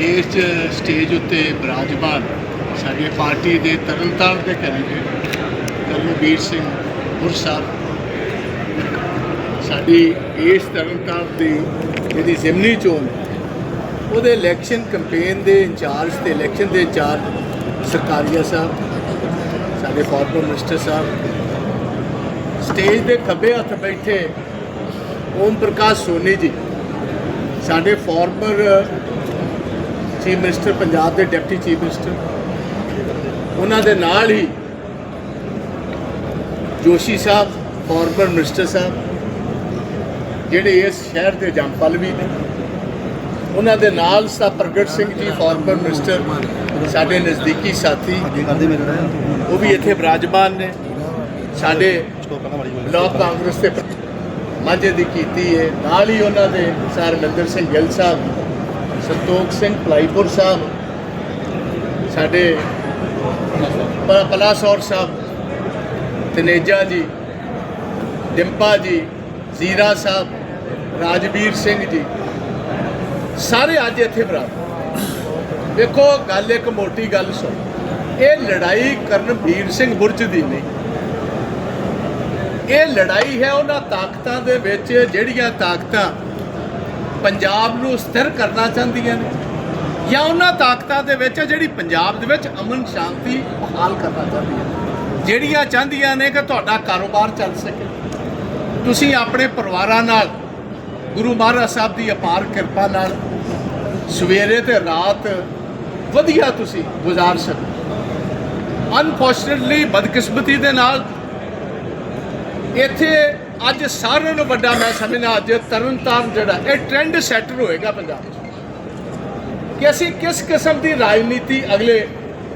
ਇਸ ਸਟੇਜ ਉੱਤੇ ਬਿਰਾਜਮਾਨ ਸਾਡੀ ਪਾਰਟੀ ਦੇ ਤਰਨਤਾਰਨ ਦੇ ਕੈਂਡੀਡੇਟ ਕਰਮਵੀਰ ਸਿੰਘ ਗੁਰ ਸਾਹਿਬ। ਸਾਡੀ ਇਸ ਤਰਨਤਾਰਨ ਦੀ ਜਿਹੜੀ ਜ਼ਿਮਨੀ ਚੋਣ ਉਹਦੇ ਇਲੈਕਸ਼ਨ ਕੈਂਪੇਨ ਦੇ ਇੰਚਾਰਜ ਤੇ ਇਲੈਕਸ਼ਨ ਦੇ ਇੰਚਾਰਜ ਸਰਕਾਰੀਆ ਸਾਹਿਬ, ਸਾਡੇ ਫਾਰਮਰ ਮਿਨਿਸਟਰ ਸਾਹਿਬ। ਸਟੇਜ ਦੇ ਖੱਬੇ ਹੱਥ ਬੈਠੇ ਓਮ ਪ੍ਰਕਾਸ਼ ਸੋਨੀ ਜੀ, ਸਾਡੇ ਫਾਰਮਰ ਚੀਫ ਮਿਨਿਸਟਰ, ਪੰਜਾਬ ਦੇ ਡਿਪਟੀ ਚੀਫ ਮਿਨਿਸਟਰ। ਉਹਨਾਂ ਦੇ ਨਾਲ ਹੀ ਜੋਸ਼ੀ ਸਾਹਿਬ ਫਾਰਮਰ ਮਿਨਿਸਟਰ ਸਾਹਿਬ, ਜਿਹੜੇ ਇਸ ਸ਼ਹਿਰ ਦੇ ਜੰਪਲ ਵੀ ਨੇ। ਉਹਨਾਂ ਦੇ ਨਾਲ ਸਾ ਪ੍ਰਗਟ ਸਿੰਘ ਜੀ ਫਾਰਮਰ ਮਿਨਿਸਟਰ ਸਾਡੇ ਨਜ਼ਦੀਕੀ ਸਾਥੀ, ਉਹ ਵੀ ਇੱਥੇ ਬਿਰਾਜਮਾਨ ਨੇ। ਸਾਡੇ ਬਲਾਕ ਕਾਂਗਰਸ ਦੇ ਮਾਝੇ ਦੀ ਕੀਤੀ ਹੈ ਨਾਲ ਹੀ ਉਹਨਾਂ ਦੇ ਸਰ ਮਹਿੰਦਰ ਸਿੰਘ ਗਿੱਲ ਸਾਹਿਬ ਸੰਤੋਖ ਸਿੰਘ ਭਲਾਈਪੁਰ ਸਾਹਿਬ, ਸਾਡੇ ਪ- ਪਲਾਸੌਰ ਸਾਹਿਬ, ਤਨੇਜਾ ਜੀ, ਡਿੰਪਾ ਜੀ, ਜ਼ੀਰਾ ਸਾਹਿਬ, ਰਾਜਵੀਰ ਸਿੰਘ ਜੀ, ਸਾਰੇ ਅੱਜ ਇੱਥੇ ਬਰਾਬਰ ਦੇਖੋ, ਗੱਲ ਇੱਕ ਮੋਟੀ ਗੱਲ ਸੁਣ। ਇਹ ਲੜਾਈ ਕਰਨਵੀਰ ਸਿੰਘ ਬੁਰਜ ਦੀ ਨਹੀਂ। ਇਹ ਲੜਾਈ ਹੈ ਉਹਨਾਂ ਤਾਕਤਾਂ ਦੇ ਵਿੱਚ ਜਿਹੜੀਆਂ ਤਾਕਤਾਂ ਪੰਜਾਬ ਨੂੰ ਸਥਿਰ ਕਰਨਾ ਚਾਹੁੰਦੀਆਂ ਨੇ ਜਾਂ ਉਹਨਾਂ ਤਾਕਤਾਂ ਦੇ ਵਿੱਚ ਜਿਹੜੀ ਪੰਜਾਬ ਦੇ ਵਿੱਚ ਅਮਨ ਸ਼ਾਂਤੀ ਬਹਾਲ ਕਰਨਾ ਚਾਹੁੰਦੀਆਂ ਨੇ? ਜਿਹੜੀਆਂ ਚਾਹੁੰਦੀਆਂ ਨੇ ਕਿ ਤੁਹਾਡਾ ਕਾਰੋਬਾਰ ਚੱਲ ਸਕੇ। ਤੁਸੀਂ ਆਪਣੇ ਪਰਿਵਾਰਾਂ ਨਾਲ, ਗੁਰੂ ਮਹਾਰਾਜ ਸਾਹਿਬ ਦੀ ਅਪਾਰ ਕਿਰਪਾ ਨਾਲ ਸਵੇਰੇ ਤੇ ਰਾਤ ਵਧੀਆ ਤੁਸੀਂ ਗੁਜ਼ਾਰ ਸਕੋ। ਅਨਫੋਰਚੂਨਟਲੀ ਬਦਕਿਸਮਤੀ ਦੇ ਨਾਲ ਇੱਥੇ ਅੱਜ ਸਾਰਿਆਂ ਨੂੰ ਵੱਡਾ ਮੈਂ ਸਮਝਦਾ ਅੱਜ ਤਰਨਤਾਰਨ ਜਿਹੜਾ, ਇਹ ਟ੍ਰੈਂਡ ਸੈਟਰ ਹੋਏਗਾ ਪੰਜਾਬ 'ਚ ਕਿ ਅਸੀਂ ਕਿਸ ਕਿਸਮ ਦੀ ਰਾਜਨੀਤੀ ਅਗਲੇ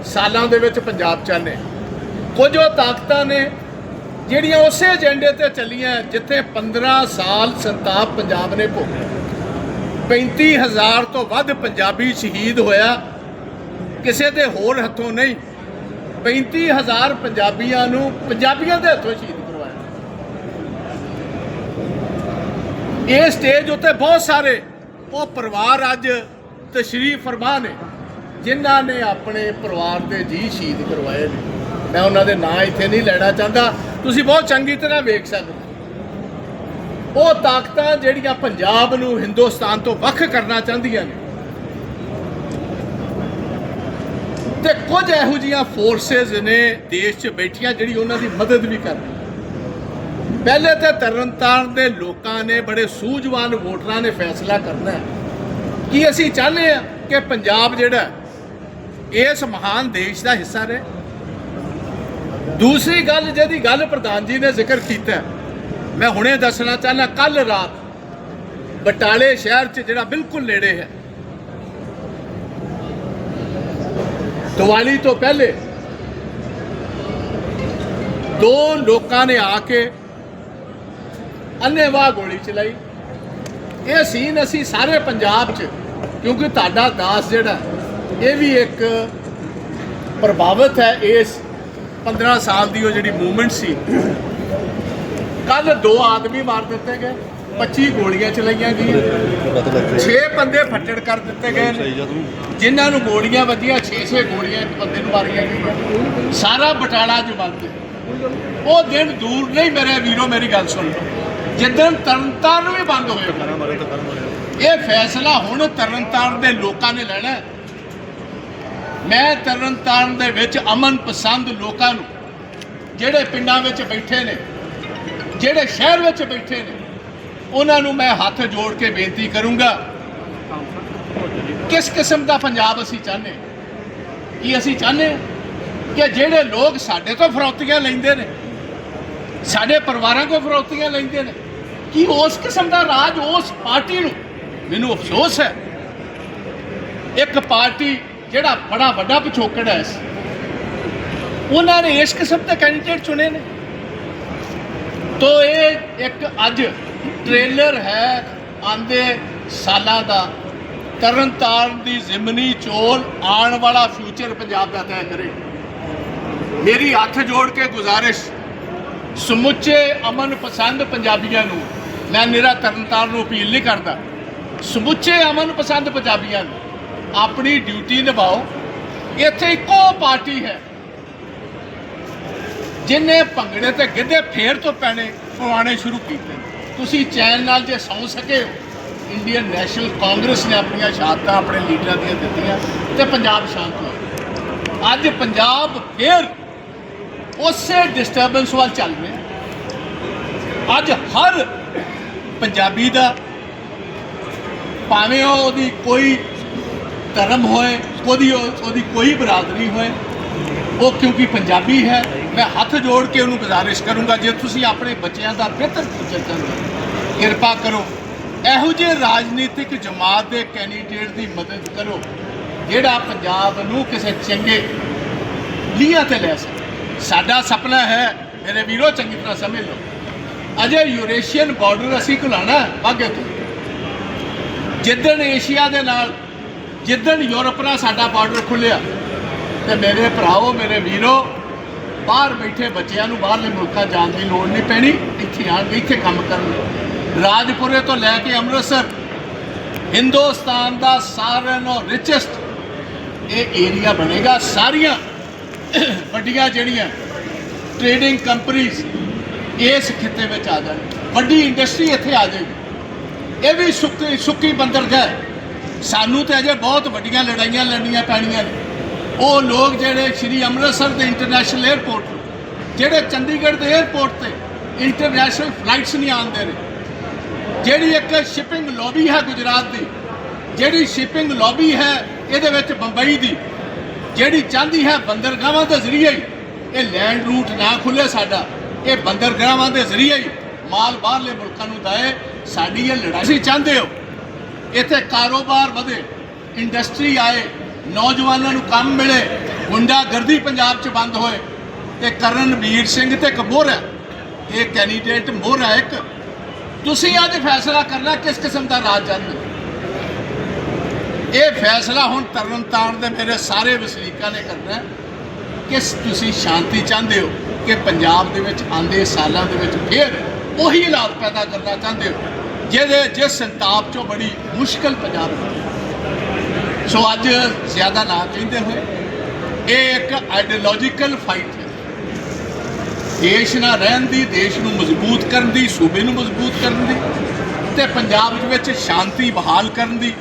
ਸਾਲਾਂ ਦੇ ਵਿੱਚ ਪੰਜਾਬ ਚਾਹੁੰਦੇ ਹਾਂ। ਕੁਝ ਉਹ ਤਾਕਤਾਂ ਨੇ ਜਿਹੜੀਆਂ ਉਸੇ ਏਜੰਡੇ ਤੇ ਚੱਲੀਆਂ ਜਿੱਥੇ 15 ਸਾਲ ਸੰਤਾਪ ਪੰਜਾਬ ਨੇ ਭੋਗਿਆ। 35000 ਤੋਂ ਵੱਧ ਪੰਜਾਬੀ ਸ਼ਹੀਦ ਹੋਇਆ। ਕਿਸੇ ਦੇ ਹੋਰ ਹੱਥੋਂ ਨਹੀਂ। 35000 ਪੰਜਾਬੀਆਂ ਨੂੰ ਪੰਜਾਬੀਆਂ ਦੇ ਹੱਥੋਂ ਸ਼ਹੀਦ ਇਹ ਸਟੇਜ ਉੱਤੇ ਬਹੁਤ ਸਾਰੇ, ਉਹ ਪਰਿਵਾਰ ਅੱਜ ਤਸ਼ਰੀਫ ਫਰਮਾ ਨੇ, ਜਿਨ੍ਹਾਂ ਨੇ ਆਪਣੇ ਪਰਿਵਾਰ ਦੇ ਜੀ ਸ਼ਹੀਦ ਕਰਵਾਏ ਨੇ। ਮੈਂ ਉਹਨਾਂ ਦੇ ਨਾਂ ਇੱਥੇ ਨਹੀਂ ਲੈਣਾ ਚਾਹੁੰਦਾ, ਤੁਸੀਂ ਬਹੁਤ ਚੰਗੀ ਤਰ੍ਹਾਂ ਵੇਖ ਸਕਦੇ ਉਹ ਤਾਕਤਾਂ ਜਿਹੜੀਆਂ ਪੰਜਾਬ ਨੂੰ ਹਿੰਦੁਸਤਾਨ ਤੋਂ ਵੱਖ ਕਰਨਾ ਚਾਹੁੰਦੀਆਂ ਨੇ। ਤੇ ਕੁਝ ਇਹੋ ਜੀਆਂ ਫੋਰਸਸ ਨੇ ਦੇਸ਼ 'ਚ ਬੈਠੀਆਂ, ਜਿਹੜੀ ਉਹਨਾਂ ਦੀ ਮਦਦ ਵੀ ਕਰ ਪਹਿਲੇ ਤੇ ਤਰਨਤਾਰਨ ਦੇ ਲੋਕਾਂ ਨੇ ਬੜੇ ਸੂਝਵਾਨ ਵੋਟਰਾਂ ਨੇ ਫੈਸਲਾ ਕਰਨਾ ਹੈ। ਕਿ ਅਸੀਂ ਚਾਹੁੰਦੇ ਆ ਕਿ ਪੰਜਾਬ ਜਿਹੜਾ ਇਸ ਮਹਾਨ ਦੇਸ਼ ਦਾ ਹਿੱਸਾ ਰਹੇ? ਦੂਸਰੀ ਗੱਲ ਜਿਹਦੀ ਗੱਲ ਪ੍ਰਧਾਨ ਜੀ ਨੇ ਜ਼ਿਕਰ ਕੀਤਾ ਮੈਂ ਹੁਣੇ ਦੱਸਣਾ ਚਾਹੁੰਦਾ ਕੱਲ ਰਾਤ ਬਟਾਲੇ ਸ਼ਹਿਰ 'ਚ ਜਿਹੜਾ ਬਿਲਕੁਲ ਨੇੜੇ ਹੈ। ਦੀਵਾਲੀ ਤੋਂ ਪਹਿਲੇ ਦੋ ਲੋਕਾਂ ਨੇ ਆ ਕੇ ਅੰਨੇਵਾਹ ਗੋਲੀ ਚਲਾਈ। ਇਹ ਸੀਨ ਅਸੀਂ ਸਾਰੇ ਪੰਜਾਬ 'ਚ, ਕਿਉਂਕਿ ਤੁਹਾਡਾ ਦਾਸ ਜਿਹੜਾ, ਇਹ ਵੀ ਇੱਕ ਪ੍ਰਭਾਵਿਤ ਹੈ ਇਸ 15 ਸਾਲ ਦੀ ਉਹ ਜਿਹੜੀ ਮੂਵਮੈਂਟ ਸੀ। ਕੱਲ ਦੋ ਆਦਮੀ ਮਾਰ ਦਿੱਤੇ ਗਏ 25 ਗੋਲੀਆਂ ਚਲਾਈਆਂ ਗਈਆਂ। 6 ਬੰਦੇ ਫੱਟੜ ਕਰ ਦਿੱਤੇ ਗਏ। ਜਿਨ੍ਹਾਂ ਨੂੰ ਗੋਲੀਆਂ ਵੱਜੀਆਂ 6-6 ਗੋਲੀਆਂ ਇੱਕ ਬੰਦੇ ਨੂੰ ਮਾਰੀਆਂ ਗਈਆਂ। ਸਾਰਾ ਬਟਾਲਾ ਚ ਬੰਦ ਉਹ ਦਿਨ ਦੂਰ ਨਹੀਂ, ਮੇਰੇ ਵੀਰੋ, ਮੇਰੀ ਗੱਲ ਸੁਣ ਲਓ। ਜਿੱਦਣ ਤਰਨਤਾਰਨ ਵੀ ਬੰਦ ਹੋਏਗਾ ਇਹ ਫੈਸਲਾ ਹੁਣ ਤਰਨਤਾਰਨ ਦੇ ਲੋਕਾਂ ਨੇ ਲੈਣਾ। ਮੈਂ ਤਰਨਤਾਰਨ ਦੇ ਵਿੱਚ ਅਮਨ ਪਸੰਦ ਲੋਕਾਂ ਨੂੰ ਜਿਹੜੇ ਪਿੰਡਾਂ ਵਿੱਚ ਬੈਠੇ ਨੇ ਜਿਹੜੇ ਸ਼ਹਿਰ ਵਿੱਚ ਬੈਠੇ ਨੇ ਉਹਨਾਂ ਨੂੰ ਮੈਂ ਹੱਥ ਜੋੜ ਕੇ ਬੇਨਤੀ ਕਰੂੰਗਾ ਕਿਸ ਕਿਸਮ ਦਾ ਪੰਜਾਬ ਅਸੀਂ ਚਾਹੁੰਦੇ? ਕੀ ਅਸੀਂ ਚਾਹੁੰਦੇ ਕਿ ਜਿਹੜੇ ਲੋਕ ਸਾਡੇ ਤੋਂ ਫਰੌਤੀਆਂ ਲੈਂਦੇ ਨੇ ਸਾਡੇ ਪਰਿਵਾਰਾਂ ਕੋਲ ਫਰੌਤੀਆਂ ਲੈਂਦੇ ਨੇ ਕਿ ਉਸ ਕਿਸਮ ਦਾ ਰਾਜ ਉਸ ਪਾਰਟੀ ਨੂੰ ਮੈਨੂੰ ਅਫਸੋਸ ਹੈ। ਇੱਕ ਪਾਰਟੀ ਜਿਹੜਾ ਬੜਾ ਵੱਡਾ ਪਿਛੋਕੜ ਹੈ ਉਹਨਾਂ ਨੇ ਇਸ ਕਿਸਮ ਦੇ ਕੈਂਡੀਡੇਟ ਚੁਣੇ ਨੇ। ਤੋ ਇਹ ਇੱਕ ਅੱਜ ਟ੍ਰੇਲਰ ਹੈ ਆਂਦੇ ਸਾਲਾਂ ਦਾ। ਤਰਨਤਾਰਨ ਦੀ ਜ਼ਿਮਨੀ ਚੋਣ ਆਉਣ ਵਾਲਾ ਫਿਊਚਰ ਪੰਜਾਬ ਦਾ ਤੈਅ ਕਰੇ। ਮੇਰੀ ਹੱਥ ਜੋੜ ਕੇ ਗੁਜ਼ਾਰਿਸ਼। ਸਮੁੱਚੇ ਅਮਨ ਪਸੰਦ ਪੰਜਾਬੀਆਂ ਨੂੰ ਮੈਂ ਨਿਰਾ ਤਰਨਤਾਰਨ ਨੂੰ ਅਪੀਲ ਨਹੀਂ ਕਰਦਾ। ਸਮੁੱਚੇ ਅਮਨ ਪਸੰਦ ਪੰਜਾਬੀਆਂ ਨੂੰ ਆਪਣੀ ਡਿਊਟੀ ਨਿਭਾਓ। ਇੱਥੇ ਇੱਕੋ ਪਾਰਟੀ ਹੈ। ਜਿਨੇ ਭੰਗੜੇ ਤੇ ਗਿੱਧੇ ਫੇਰ ਤੋਂ ਪਹਿਲੇ ਪਵਾਣੇ ਸ਼ੁਰੂ ਕੀਤੇ। ਤੁਸੀਂ ਚੈਨ ਨਾਲ ਜੇ ਸੌਂ ਸਕੇ ਇੰਡੀਅਨ ਨੈਸ਼ਨਲ ਕਾਂਗਰਸ ਨੇ ਆਪਣੀਆਂ ਸ਼ਹਾਦਤਾਂ ਆਪਣੇ ਲੀਡਰਾਂ ਦੀਆਂ ਦਿੱਤੀਆਂ ਤੇ ਪੰਜਾਬ ਸ਼ਾਂਤ ਹੋਇਆ। ਅੱਜ ਪੰਜਾਬ ਫੇਰ ਉਸੇ ਡਿਸਟਰਬੈਂਸ ਵੱਲ ਚੱਲ ਰਿਹਾ। ਅੱਜ ਹਰ ਪੰਜਾਬੀ ਦਾ ਭਾਵੇਂ ਉਹ ਉਹਦੀ ਕੋਈ ਧਰਮ ਹੋਏ ਉਹਦੀ ਉਹਦੀ ਕੋਈ ਬਰਾਦਰੀ ਹੋਏ ਉਹ ਕਿਉਂਕਿ ਪੰਜਾਬੀ ਹੈ ਮੈਂ ਹੱਥ ਜੋੜ ਕੇ ਉਹਨੂੰ ਗੁਜ਼ਾਰਿਸ਼ ਕਰੂੰਗਾ ਜੇ ਤੁਸੀਂ ਆਪਣੇ ਬੱਚਿਆਂ ਦਾ ਬਿਹਤਰ ਫਿਊਚਰ ਚਾਹੁੰਦੇ ਹੋ, ਕਿਰਪਾ ਕਰੋ ਇਹੋ ਜਿਹੇ ਰਾਜਨੀਤਿਕ ਜਮਾਤ ਦੇ ਕੈਂਡੀਡੇਟ ਦੀ ਮਦਦ ਕਰੋ ਜਿਹੜਾ ਪੰਜਾਬ ਨੂੰ ਕਿਸੇ ਚੰਗੇ ਲੀਹਾਂ ਤੇ ਲੈ ਸਕੇ। ਸਾਡਾ ਸੁਪਨਾ ਹੈ ਮੇਰੇ ਵੀਰੋ ਚੰਗੀ ਤਰ੍ਹਾਂ ਸਮਝ ਲਓ। ਅਜੇ ਯੂਰੇਸ਼ੀਅਨ ਬਾਰਡਰ ਅਸੀਂ ਘੁਲਾਣਾ ਵਾਗੇ ਤੋਂ ਜਿੱਦਣ ਏਸ਼ੀਆ ਦੇ ਨਾਲ, ਜਿੱਦਣ ਯੂਰਪ ਨਾਲ ਸਾਡਾ ਬਾਰਡਰ ਖੁੱਲਿਆ ਤੇ ਮੇਰੇ ਭਰਾਓ ਮੇਰੇ ਵੀਰੋ, ਬਾਹਰ ਬੈਠੇ ਬੱਚਿਆਂ ਨੂੰ ਬਾਹਰਲੇ ਮੁਲਕਾਂ ਜਾਣ ਦੀ ਲੋੜ ਨਹੀਂ ਪੈਣੀ, ਇੱਥੇ ਆਣ ਕੇ ਇੱਥੇ ਕੰਮ ਕਰਨ ਰਾਜਪੁਰੇ ਤੋਂ ਲੈ ਕੇ ਅੰਮ੍ਰਿਤਸਰ, ਹਿੰਦੁਸਤਾਨ ਦਾ ਸਾਰਿਆਂ ਨਾਲੋਂ ਰਿਚੈਸਟ ਇਹ ਏਰੀਆ ਬਣੇਗਾ। ਸਾਰੀਆਂ ਵੱਡੀਆਂ ਜਿਹੜੀਆਂ ਟ੍ਰੇਡਿੰਗ ਕੰਪਨੀਆਂ ਇਸ ਖਿੱਤੇ ਵਿੱਚ ਆ ਜਾਣ। ਵੱਡੀ ਇੰਡਸਟਰੀ ਇੱਥੇ ਆ ਜਾਏਗੀ। ਇਹ ਵੀ ਸੁੱਕੀ ਸੁੱਕੀ ਬੰਦਰਗਾਹ ਸਾਨੂੰ ਤੇ ਅਜੇ ਬਹੁਤ ਵੱਡੀਆਂ ਲੜਾਈਆਂ ਲੜਨੀਆਂ ਪੈਣੀਆਂ ਨੇ। ਉਹ ਲੋਕ ਜਿਹੜੇ ਸ਼੍ਰੀ ਅੰਮ੍ਰਿਤਸਰ ਦੇ ਇੰਟਰਨੈਸ਼ਨਲ 에ਅਰਪੋਰਟ ਜਿਹੜੇ ਚੰਡੀਗੜ੍ਹ ਦੇ 에ਅਰਪੋਰਟ ਤੇ ਇੰਟਰਨੈਸ਼ਨਲ ਫਲਾਈਟਸ ਨਹੀਂ ਆਉਂਦੇ ਨੇ, ਜਿਹੜੀ ਇੱਕ ਸ਼ਿਪਿੰਗ ਲੌਬੀ ਹੈ ਗੁਜਰਾਤ ਦੀ, ਜਿਹੜੀ ਸ਼ਿਪਿੰਗ ਲੌਬੀ ਹੈ ਇਹਦੇ ਵਿੱਚ ਬੰਬਈ ਦੀ, ਜਿਹੜੀ ਚਾਹੁੰਦੀ ਹੈ ਬੰਦਰਗਾਹਾਂ ਦੇ ਜ਼ਰੀਏ ਹੀ ਇਹ ਲੈਂਡ ਰੂਟ ਨਾ ਖੁੱਲੇ ਸਾਡਾ। ਇਹ ਬੰਦਰਗਾਹਾਂ ਦੇ ਜ਼ਰੀਏ ਹੀ ਮਾਲ ਬਾਹਰਲੇ ਮੁਲਕਾਂ ਨੂੰ ਦਏ। ਸਾਡੀ ਇਹ ਲੜਾਈ ਤੁਸੀਂ ਚਾਹੁੰਦੇ ਹੋ? ਇੱਥੇ ਕਾਰੋਬਾਰ ਵਧੇ ਇੰਡਸਟਰੀ ਆਏ, ਨੌਜਵਾਨਾਂ ਨੂੰ ਕੰਮ ਮਿਲੇ, ਗੁੰਡਾਗਰਦੀ ਪੰਜਾਬ 'ਚ ਬੰਦ ਹੋਏ। ਤੇ ਕਰਨਵੀਰ ਸਿੰਘ ਤੇ ਕਬੂਰ ਹੈ। ਇਹ ਕੈਂਡੀਡੇਟ ਮੋਹਰ ਹੈ ਇੱਕ। ਤੁਸੀਂ ਅੱਜ ਫੈਸਲਾ ਕਰਨਾ ਕਿਸ ਕਿਸਮ ਦਾ ਰਾਜ ਚਾਹੁੰਦੇ ਇਹ ਫੈਸਲਾ ਹੁਣ ਤਰਨਤਾਰਨ ਦੇ ਮੇਰੇ ਸਾਰੇ ਵਸਨੀਕਾਂ ਨੇ ਕਰਨਾ ਕਿਸ ਤੁਸੀਂ ਸ਼ਾਂਤੀ ਚਾਹੁੰਦੇ ਹੋ? ਕਿ ਪੰਜਾਬ ਦੇ ਵਿੱਚ ਆਂਦੇ ਸਾਲਾਂ ਦੇ ਵਿੱਚ ਫਿਰ ਉਹੀ ਹਾਲਾਤ ਪੈਦਾ ਕਰਨਾ ਚਾਹੁੰਦੇ ਹੋ, ਜਿਹਦੇ ਜਿਸ ਸੰਤਾਪ ਚੋਂ ਬੜੀ ਮੁਸ਼ਕਲ ਪੰਜਾਬ ਨੂੰ ਸੋ ਅੱਜ ਜ਼ਿਆਦਾ ਨਾ ਕਹਿੰਦੇ ਹੋਏ, ਇਹ ਇੱਕ ਆਈਡੀਓਲੋਜੀਕਲ ਫਾਈਟ ਹੈ। ਦੇਸ਼ ਨਾਲ ਰਹਿਣ ਦੀ, ਦੇਸ਼ ਨੂੰ ਮਜ਼ਬੂਤ ਕਰਨ ਦੀ, ਸੂਬੇ ਨੂੰ ਮਜ਼ਬੂਤ ਕਰਨ ਦੀ ਤੇ ਪੰਜਾਬ ਦੇ ਵਿੱਚ ਸ਼ਾਂਤੀ ਬਹਾਲ ਕਰਨ ਦੀ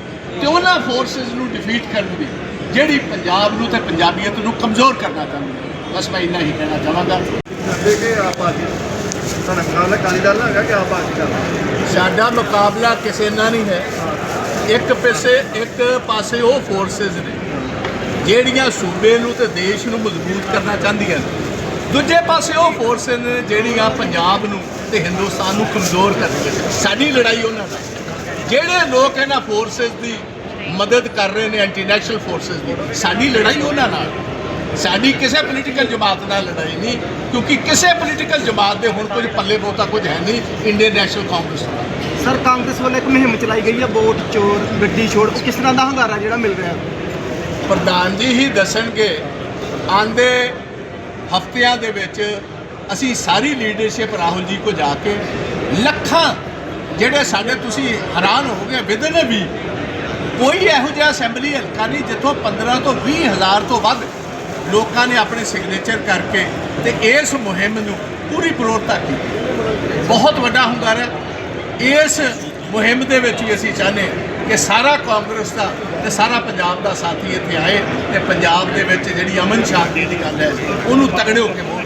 ਤੇ ਉਹਨਾਂ ਫੋਰਸਸ ਨੂੰ ਡਿਫੀਟ ਕਰਨ ਦੀ, ਜਿਹੜੀ ਪੰਜਾਬ ਨੂੰ ਤੇ ਪੰਜਾਬੀਅਤ ਨੂੰ ਕਮਜ਼ੋਰ ਕਰਨਾ ਚਾਹੁੰਦੀ ਹੈ। ਬਸ ਮੈਂ ਇੰਨਾ ਹੀ ਕਹਿਣਾ ਚਾਹਾਂਗਾ। ਕੇ ਆਪ ਪਾਰਟੀ ਸਾਡਾ ਮੁਕਾਬਲਾ ਅਕਾਲੀ ਦਲ ਨਾਲ ਹੈਗਾ ਕਿ ਆਪ ਪਾਰਟੀ ਦਾ ਸਾਡਾ ਮੁਕਾਬਲਾ ਕਿਸੇ ਨਾਲ ਨਹੀਂ ਹੈ। ਇੱਕ ਪਾਸੇ ਇੱਕ ਪਾਸੇ ਉਹ ਫੋਰਸਸ ਨੇ ਜਿਹੜੀਆਂ ਸੂਬੇ ਨੂੰ ਤੇ ਦੇਸ਼ ਨੂੰ ਮਜ਼ਬੂਤ ਕਰਨਾ ਚਾਹੁੰਦੀਆਂ ਨੇ। ਦੂਜੇ ਪਾਸੇ ਉਹ ਫੋਰਸਸ ਨੇ ਜਿਹੜੀਆਂ ਪੰਜਾਬ ਨੂੰ ਤੇ ਹਿੰਦੁਸਤਾਨ ਨੂੰ ਕਮਜ਼ੋਰ ਕਰਦੀਆਂ ਸਾਡੀ ਲੜਾਈ ਉਹਨਾਂ ਨਾਲ। ਜਿਹੜੇ ਲੋਕ ਇਹਨਾਂ ਫੋਰਸਸ ਦੀ ਮਦਦ ਕਰ ਰਹੇ ਨੇ ਐਂਟੀ ਨੈਸ਼ਨਲ ਫੋਰਸਸ ਦੀ ਸਾਡੀ ਲੜਾਈ ਉਹਨਾਂ ਨਾਲ। ਸਾਡੀ ਕਿਸੇ ਪੋਲੀਟੀਕਲ ਜਮਾਤ ਨਾਲ ਲੜਾਈ ਨਹੀਂ ਕਿਉਂਕਿ ਕਿਸੇ ਪੋਲੀਟੀਕਲ ਜਮਾਤ ਦੇ ਹੁਣ ਕੁਝ ਪੱਲੇ ਬਹੁਤਾ ਕੁਝ ਹੈ ਨਹੀਂ ਇੰਡੀਅਨ ਨੈਸ਼ਨਲ ਕਾਂਗਰਸ ਦਾ ਸਰ ਕਾਂਗਰਸ ਵੱਲੋਂ ਇੱਕ ਮੁਹਿੰਮ ਚਲਾਈ ਗਈ ਹੈ ਵੋਟ ਚੋਰ ਗੱਡੀ ਛੋੜ ਉਹ ਕਿਸ ਤਰ੍ਹਾਂ ਦਾ ਹੰਗਾਰਾ ਜਿਹੜਾ ਮਿਲ ਰਿਹਾ? ਪ੍ਰਧਾਨ ਜੀ ਹੀ ਦੱਸਣਗੇ ਆਂਦੇ ਹਫ਼ਤਿਆਂ ਦੇ ਵਿੱਚ ਅਸੀਂ ਸਾਰੀ ਲੀਡਰਸ਼ਿਪ ਰਾਹੁਲ ਜੀ ਕੋ ਜਾ ਕੇ ਲੱਖਾਂ ਜਿਹੜੇ ਸਾਡੇ ਤੁਸੀਂ ਹੈਰਾਨ ਹੋਗੇ ਵਿਦਨ ਵੀ ਕੋਈ ਇਹੋ ਜਿਹਾ ਅਸੈਂਬਲੀ ਹਲਕਾ ਨਹੀਂ ਜਿੱਥੋਂ 15 ਤੋਂ 20 ਹਜ਼ਾਰ ਤੋਂ ਵੱਧ ਲੋਕਾਂ ਨੇ ਆਪਣੇ ਸਿਗਨੇਚਰ ਕਰਕੇ ਤੇ ਇਸ ਮੁਹਿੰਮ ਨੂੰ ਪੂਰੀ ਪ੍ਰੋੜਤਾ ਕੀਤੀ ਬਹੁਤ ਵੱਡਾ ਹੁੰਗਾਰਾ ਹੈ। ਇਸ ਮੁਹਿੰਮ ਦੇ ਵਿੱਚ ਵੀ ਅਸੀਂ ਚਾਹੁੰਦੇ ਕਿ ਸਾਰਾ ਕਾਂਗਰਸ ਦਾ ਤੇ ਸਾਰਾ ਪੰਜਾਬ ਦਾ ਸਾਥੀ ਇੱਥੇ ਆਏ ਤੇ ਪੰਜਾਬ ਦੇ ਵਿੱਚ ਜਿਹੜੀ ਅਮਨ ਸ਼ਾਂਤੀ ਦੀ ਗੱਲ ਹੈ, ਉਹਨੂੰ ਤਗੜੇ ਹੋ ਕੇ ਬੋਲ